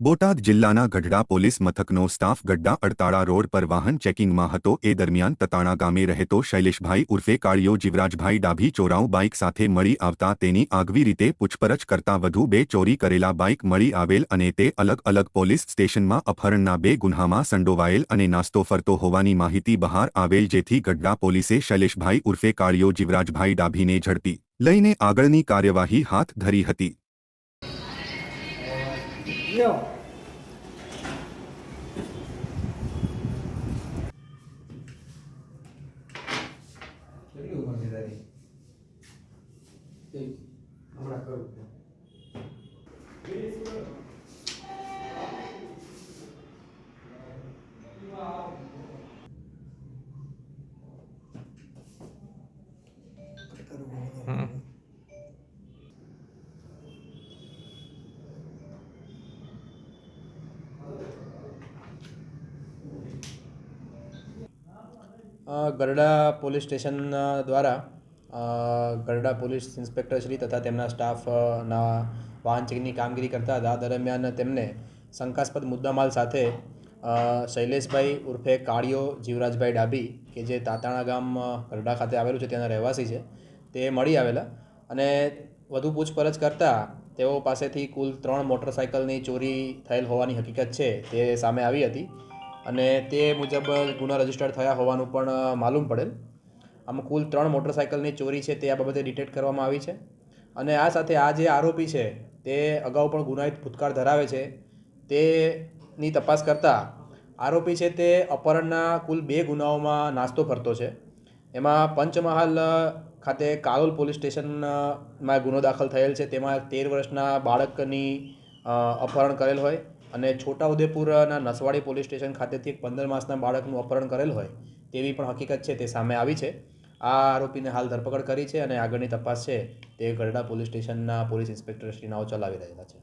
બોટાદ જિલ્લાના ગઢડા પોલીસ મથકનો staff Gadhada Adtala road પર વાહન ચેકિંગમાં હતો. એ દરમિયાન તતાણા ગામે રહેતો શૈલેષભાઈ ઉર્ફે કાળિયો જીવરાજભાઈ ડાભી ચોરાઉ બાઇક સાથે મળી આવતા તેની આગવી રીતે પૂછપરછ કરતા વધુ બે ચોરી કરેલા બાઇક મળી આવેલ અને તે અલગ અલગ પોલીસ સ્ટેશનમાં અપહરણના બે ગુન્હામાં સંડોવાયેલ અને નાસ્તો ફરતો હોવાની માહિતી બહાર આવેલ જેથી ગઢડા પોલીસે શૈલેષભાઈ ઉર્ફે કાળિયો જીવરાજભાઈ ડાભીને ઝડપી લઈને આગળની કાર્યવાહી હાથ ધરી હતી. યો કેટલી ઉંમર છે તારી હમણાં કરું ગરડા પોલીસ સ્ટેશન દ્વારા ગરડા પોલીસ ઇન્સ્પેક્ટર શ્રી તથા તેમના સ્ટાફના વાહન ચેકની કામગીરી કરતા હતા. દરમિયાન તેમને શંકાસ્પદ મુદ્દામાલ સાથે શૈલેષભાઈ ઉર્ફે કાળિયો જીવરાજભાઈ ડાબી કે જે તાતાણા ગામ ગરડા ખાતે આવેલું છે, ત્યાંના રહેવાસી છે, તે મળી આવેલા અને વધુ પૂછપરછ કરતાં તેઓ પાસેથી કુલ ત્રણ મોટરસાઇકલની ચોરી થયેલ હોવાની હકીકત છે, તે સામે આવી હતી. અને તે મુજબ ગુના રજિસ્ટર થયા હોવાનું પણ માલુમ પડેલ. આમાં કુલ ત્રણ મોટરસાઇકલની ચોરી છે તે આ બાબતે ડિટેક્ટ કરવામાં આવી છે. અને આ સાથે આ જે આરોપી છે, તે અગાઉ પણ ગુનાહિત ભૂતકાળ ધરાવે છે. તેની તપાસ કરતાં આરોપી છે તે અપહરણના કુલ બે ગુનાઓમાં નાસ્તો ફરતો છે. એમાં પંચમહાલ ખાતે કાલોલ પોલીસ સ્ટેશનમાં ગુનો દાખલ થયેલ છે. તેમાં તેર વર્ષના બાળકની અપહરણ કરેલ હોય. અને છોટાઉદેપુરના નસવાડી પોલીસ સ્ટેશન ખાતેથી એક પંદર માસના બાળકનું અપહરણ કરેલ હોય તેવી પણ હકીકત છે તે સામે આવી છે. આ આરોપીને હાલ ધરપકડ કરી છે અને આગળની તપાસ છે તે ગરડા પોલીસ સ્ટેશનના પોલીસ ઇન્સ્પેક્ટર શ્રી ચલાવી રહેલા છે.